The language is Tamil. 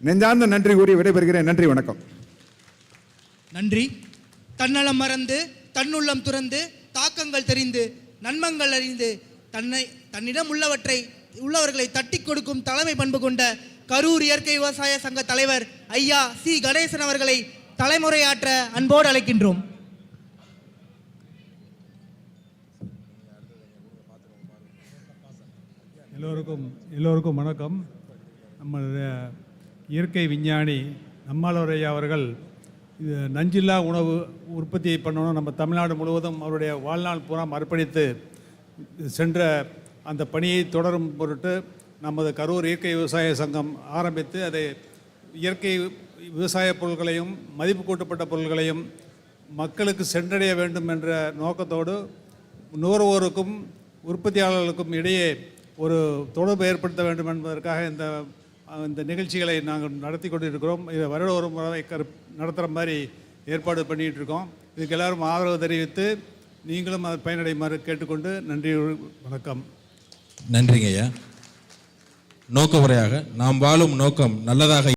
நெஞ்சார்ந்த நன்றி கூறி விடைபெறுகிறேன். நன்றி வணக்கம். நன்றி. தன்னலம் மறந்து தன்னுள்ளம் துறந்து தாக்கங்கள் தெரிந்து நன்மங்கள் அறிந்து தன்னை தன்னிடம் உள்ளவற்றை உள்ளவர்களை தட்டி கொடுக்கும் தலைமை பண்பு கொண்ட கரூர் இயற்கை விவசாய சங்க தலைவர் ஐயா சி. கணேசன் அவர்களை தலைமுறையாற்ற அன்போடு அழைக்கின்றோம். எல்லோருக்கும் எல்லோருக்கும் வணக்கம். நம்மளுடைய இயற்கை விஞ்ஞானி நம்மாழ்வாரையா அவர்கள் இது நஞ்சில்லா உணவு உற்பத்தி பண்ணணும் நம்ம தமிழ்நாடு முழுவதும் அவருடைய வாழ்நாள் பூரா அர்ப்பணித்து சென்ற அந்த பணியை தொடரும் பொருட்டு நமது கரூர் இயற்கை விவசாய சங்கம் ஆரம்பித்து அதை இயற்கை விவசாய பொருட்களையும் மதிப்பு கூட்டப்பட்ட பொருட்களையும் மக்களுக்கு சென்றடைய வேண்டும் என்ற நோக்கத்தோடு நுகர்வோருக்கும் உற்பத்தியாளர்களுக்கும் இடையே ஒரு தொடர்பு ஏற்படுத்த வேண்டும் என்பதற்காக இந்த இந்த நிகழ்ச்சிகளை நாங்கள் நடத்தி கொண்டு இருக்கிறோம் இதை வருட ஒரு முறை நடத்துகிற மாதிரி ஏற்பாடு பண்ணிகிட்டு இருக்கோம். இதுக்கு எல்லாரும் ஆதரவு தெரிவித்து நீங்களும் அதை பயனடையுமாறு கேட்டுக்கொண்டு நன்றி வணக்கம். நன்றிங்க ஐயா நோக்க உரையாக நாம் வாழும் நோக்கம் நல்லதாக